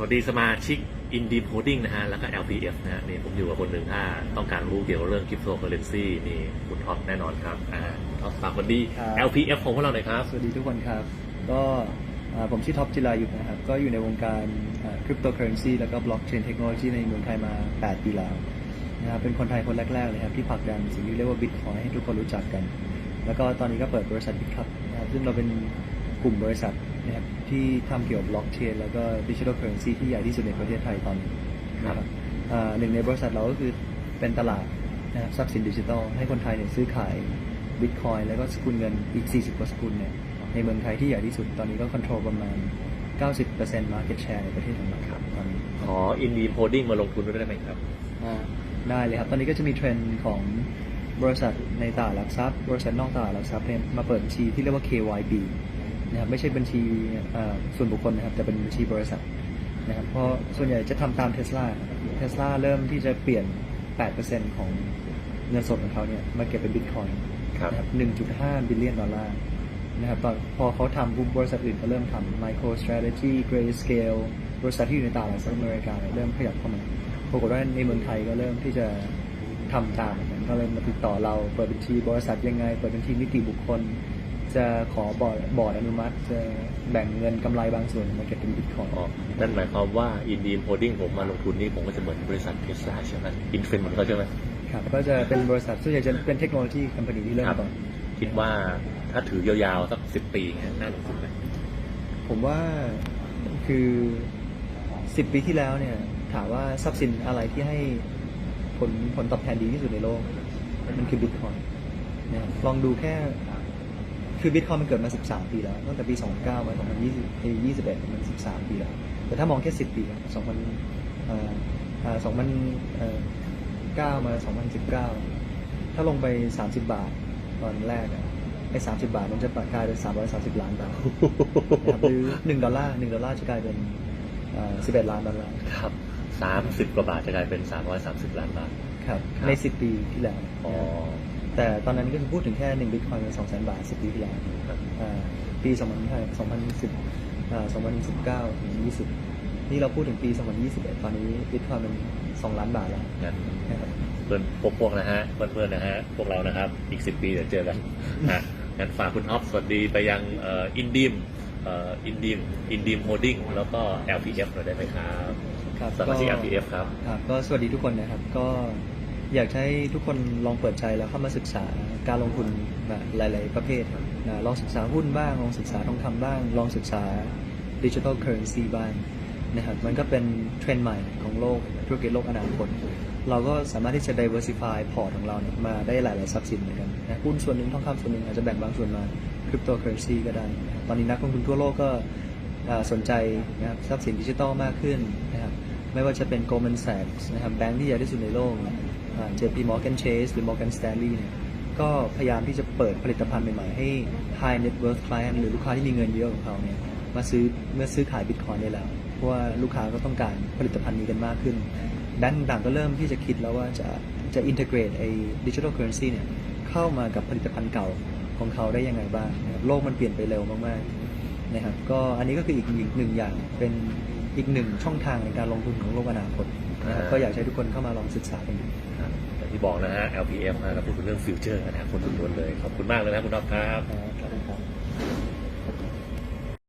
สวัสดีสมาชิก i n d e e Holding นะฮะ แล้วก็ LPF นะฮะ นี่ผมอยู่กับคนหนึ่งถ้าต้องการรู้เกี่ยวกับเรื่อง Cryptocurrency นี่คุณท็อปแน่นอนครับ อ่าท็อปฝากคนดี ครับ LPF ของพวกเราหน่อยครับ สวัสดีทุกคนครับ ก็อ่าผมชื่อท็อปจิรายุทธนะครับ ก็อยู่ในวงการคริปโตเคอเรนซีแล้วก็บล็อกเชนเทคโนโลยีในเมืองไทยมา 8 ปีแล้วนะครับเป็นคนไทยคนแรก ๆ เลยครับ ที่ผลักดันสิ่งที่เรียกว่าบิตคอยให้ทุกคนรู้จักกัน แล้วก็ตอนนี้ก็เปิดบริษัทบิตครับนะครับซึ่งเราเป็นกลุ่มบริษัท นะครับที่ทำเกี่ยวกับบล็อกเชนแล้วก็ดิจิทัลเคอเรนซีที่ใหญ่ที่สุดในประเทศไทยตอนนี้นะครับอ่าหนึ่งในบริษัทเราก็คือเป็นตลาดนะครับทรัพย์สินดิจิทัลให้คนไทยเนี่ยซื้อขายบิตคอยแล้วก็สกุลเงินอีก 40 กว่าสกุลเนี่ยในเมืองไทยที่ใหญ่ที่สุดตอนนี้ก็ค o n t r o l ประมาณ 90% market share ในประเทศของเราครับตอนนี้ขอ i n d e e Holding มาลงทุนด้วยได้ไหมครับอ่าได้เลยครับ ตอนนี้ก็จะมีเทรนด์ของบริษัทในตลาดหลักทรัพย์ บริษัทนอกตลาดหลักทรัพย์เนี่ยมาเปิดบัญชีที่เรียกว่า KYB นะครับไม่ใช่บัญชีเอ่อส่วนบุคคลนะครับแต่เป็นบัญชีบริษัทนะครับเพราะส่วนใหญ่จะทำตามเทสลาเทสลาเริ่มที่จะเปลี่ยน 8%ของเงินสดของเขาเนี่ยมาเก็บเป็นบิตคอยครับนะครับ 1.5 บิลเลียนดอลลาร์นะครับตอนพอเขาทำปุ๊บบริษัทอื่นก็เริ่มทำ MicroStrategy Grayscale บริษัทที่อยู่ในตลาดสหรัฐอเมริกาเนี่ยเริ่มขยับเข้ามาปรากฏว่าในเมืองไทยก็เริ่มที่จะทำตามเหมือนกันก็เลยมาติดต่อเราเปิดบัญชีบริษัทยังไง เปิดบัญชีนิติบุคคล จะขอบอร์ดบอร์ดอนุมัติจะแบ่งเงินกำไรบางส่วนมาเก็บเป็นบิตคอยน์อ๋อนั่นหมายความว่า i n d e e Holding ผมมาลงทุนนี่ผมก็จะเหมือนบริษัทเทสลาใช่ไหมอินเฟนเหมือนเขาใช่ไหมครับก็จะเป็นบริษัทส่วนใหญ่จะเป็นเทคโนโลยีคอมพานีที่เริ่มครับก่อนคิดว่าถ้าถือยาวๆสักสิบปีเนี่ยน่าลงทุนไหมผมว่าคือสิบปีที่แล้วเนี่ยถามว่าทรัพย์สินอะไรที่ให้ผลผลตอบแทนดีที่สุดในโลก มันคือบิตคอยน์นะครับลองดูแค่ คือบิตคอยน์มันเกิดมา 13 ปีแล้ว ตั้งแต่ปี 29มา2020เอ้ย21 มัน 13 ปีแล้ว แต่ถ้ามองแค่ 10 ปีอะ2000เอ่อเอ่อ2009 มา 2019 ถ้าลงไป 30 บาทตอนแรกอะไอ้30 บาทมันจะกลายเป็น330 ล้านบาทนะครับหรือหนึ่งดอลลาร์หนึ่งดอลลาร์จะกลายเป็นสิบเอ็ดล้านดอลลาร์ ครับสามสิบกว่าบาทจะกลายเป็นสามร้อยสามสิบล้านบาท ครับ ครับ ในสิบปีที่แล้วอ๋อ แต่ตอนนั้นก็คือพูดถึงแค่หนึ่งบิตคอยน์เป็นสองแสนบาทสิบปีที่แล้วครับอ่าปีสองพันสองพันสิบสองพันสิบเก้าถึงยี่สิบนี่เราพูดถึงปีสองพันยี่สิบเอ็ดตอนนี้บิตคอยน์เป็นสองล้านบาทแล้วงั้นนะครับเพื่อนพวกพวกนะฮะเพื่อนเพื่อนๆนะฮะพวกเรานะครับอีกสิบปีเดี๋ยวเจอกันฮะงั้นฝากคุณออฟสวัสดีไปยังเอ่อินดิมเอ่ออินดิมอินดิมโฮดดิ้งแล้วก็ LPF หน่อยได้ไหมครับครับสมาชิกก็ LPF ครับครับ ก็สวัสดีทุกคนนะครับก็ อยากให้ทุกคนลองเปิดใจแล้วเข้ามาศึกษาการลงทุนแบบหลาย ๆ ประเภทครับนะลองศึกษาหุ้นบ้าง ลองศึกษาทองคำบ้าง ลองศึกษาดิจิทัลเคอร์เรนซีบ้างนะครับมันก็เป็นเทรนด์ใหม่ของโลกธุรกิจโลกอนาคตเราก็สามารถที่จะ diversify พอร์ตของเราเนี่ยมาได้หลาย ๆ ทรัพย์สินเหมือนกันนะหุ้นส่วนหนึ่งทองคำส่วนหนึ่งอาจจะแบ่งบางส่วนมาคริปโตเคอเรนซีก็ได้ ตอนนี้นักลงทุนทั่วโลกก็สนใจนะครับทรัพย์สินดิจิทัลมากขึ้นนะครับไม่ว่าจะเป็น Goldman Sachs นะครับแบงค์ที่ใหญ่ที่สุดในโลก JP Morgan Chase หรือ Morgan Stanley เนี่ยก็พยายามที่จะเปิดผลิตภัณฑ์ใหม่ๆให้ High Net Worth Client หรือลูกค้าที่มีเงินเยอะของเขาเนี่ยมาซื้อเมื่อซื้อขายบิตคอยน์ได้แล้ว เพราะว่าลูกค้าก็ต้องการผลิตภัณฑ์นี้กันมากขึ้นแบงก์ต่างก็เริ่มที่จะคิดแล้วว่าจะจะ integrate ไอ้ digital currency เนี่ยเข้ามากับผลิตภัณฑ์เก่าของเขาได้ยังไงบ้างนะครับโลกมันเปลี่ยนไปเร็วมากๆนะครับก็อันนี้ก็คืออีกหนึ่งอย่างเป็นอีกหนึ่งช่องทางในการลงทุนของโลกอนาคตนะครับก็อยากให้ทุกคนเข้ามาลองศึกษากันดู อย่างที่บอกนะฮะ LPM นะเราพูดถึงเรื่องฟิวเจอร์นะคนล้วนๆเลย ขอบคุณมากเลยนะคุณออฟครับ ครับ